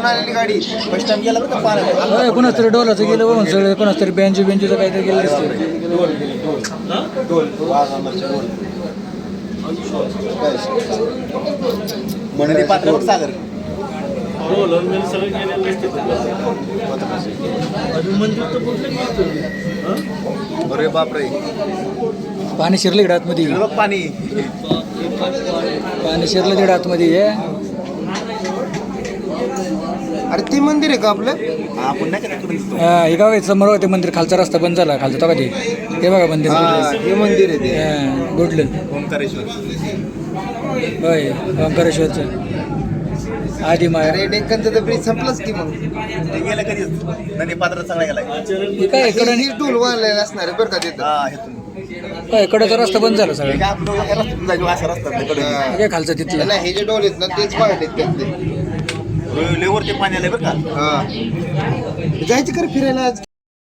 अरे गाडी first time गेला कोणाच तरी डोलाचं गेलं बघून सगळं कोणाच तरी बेंजू बेंजूचं काहीतरी गेलं मंडळी पात्र सागर. अरे बापरे. पाणी शिरलं आतमध्ये. पाणी. पाणी शिरलं तिकडे आतमध्ये हे. अरे ते मंदिर आहे का आपलं? आपण नाही का हा, हे का समोर ते मंदिर खालचा रस्ता बंद झाला खालचा तो का ते. हे बघा मंदिर. हे मंदिर आहे ते. हा, गुडलं ओंकारेश्वर होय ओंकारेश्वरचं. आधी माय अरे डेक्कनचं तर ब्रिज संपलंच की मग. ते गेलं कधीच? नदी पात्रात सगळा गेलाय. हे काय इकडं वाढलेला असणार आहे बरं का तिथं. हा हेतून काय इकडचा रस्ता बंद झाला सगळा. हे काय खालचा तिथला? नाही हे जे डोल आहेत ना तेच वाढलेत त्यातले लेवरती पाणी आलंय बरं का? हा. जायचं कर फिरायला आज.